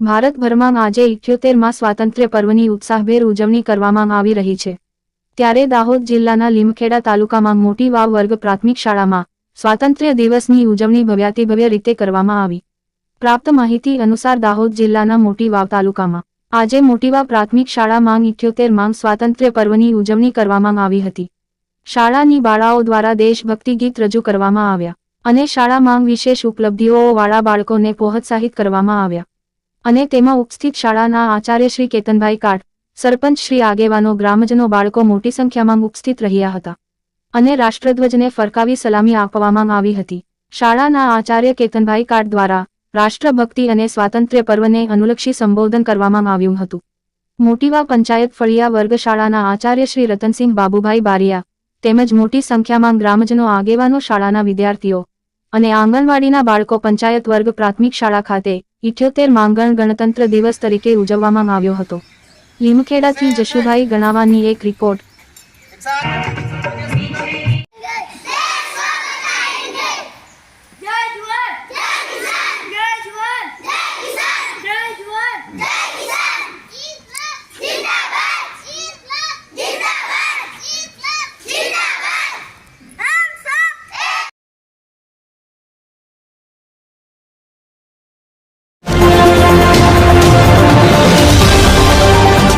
ભારતભરમાં આજે ઇઠ્યોતેરમાં સ્વાતંત્ર્ય પર્વની ઉત્સાહભેર ઉજવણી કરવામાં આવી રહી છે. ત્યારે દાહોદ જિલ્લાના લીમખેડા તાલુકામાં મોટી વાવ વર્ગ પ્રાથમિક શાળામાં સ્વાતંત્ર્ય દિવસની ઉજવણી ભવ્યાતિભવ્ય રીતે કરવામાં આવી. પ્રાપ્ત માહિતી અનુસાર દાહોદ જિલ્લાના મોટી વાવ તાલુકામાં આજે મોટીવાવ પ્રાથમિક શાળામાં ઇઠ્યોતેર માંગ સ્વાતંત્ર્ય પર્વની ઉજવણી કરવામાં આવી હતી. શાળાની બાળાઓ દ્વારા દેશભક્તિ ગીત રજૂ કરવામાં આવ્યા અને શાળામાં વિશેષ ઉપલબ્ધિઓવાળા બાળકોને પ્રોત્સાહિત કરવામાં આવ્યા. અને તેમાં ઉપસ્થિત શાળાના આચાર્ય શ્રી કેતનભાઈ કાટ સરપંચ શ્રી આગેવાનો, ગ્રામજનો, બાળકો મોટી સંખ્યામાં ઉપસ્થિત રહ્યા હતા. અને રાષ્ટ્રધ્વજને ફરકાવી સલામી આપવામાં આવી હતી. શાળાના આચાર્ય કેતનભાઈ કાટ દ્વારા રાષ્ટ્રભક્તિ અને સ્વાતંત્ર્ય પર્વને અનુલક્ષી સંબોધન કરવામાં આવ્યું હતું. મોટીવા પંચાયત ફળિયા વર્ગ શાળાના આચાર્ય શ્રી રતનસિંહ બાબુભાઈ બારિયા તેમજ મોટી સંખ્યામાં ગ્રામજનો, આગેવાનો, શાળાના વિદ્યાર્થીઓ અને આંગણવાડીના બાળકો, પંચાયત વર્ગ પ્રાથમિક શાળા ખાતે ઇઠ્યોતેર માંગણ ગણતંત્ર દિવસ તરીકે ઉજવવામાં આવ્યો હતો. લીમખેડાથી જશુભાઈ ગણાવાની એક રિપોર્ટ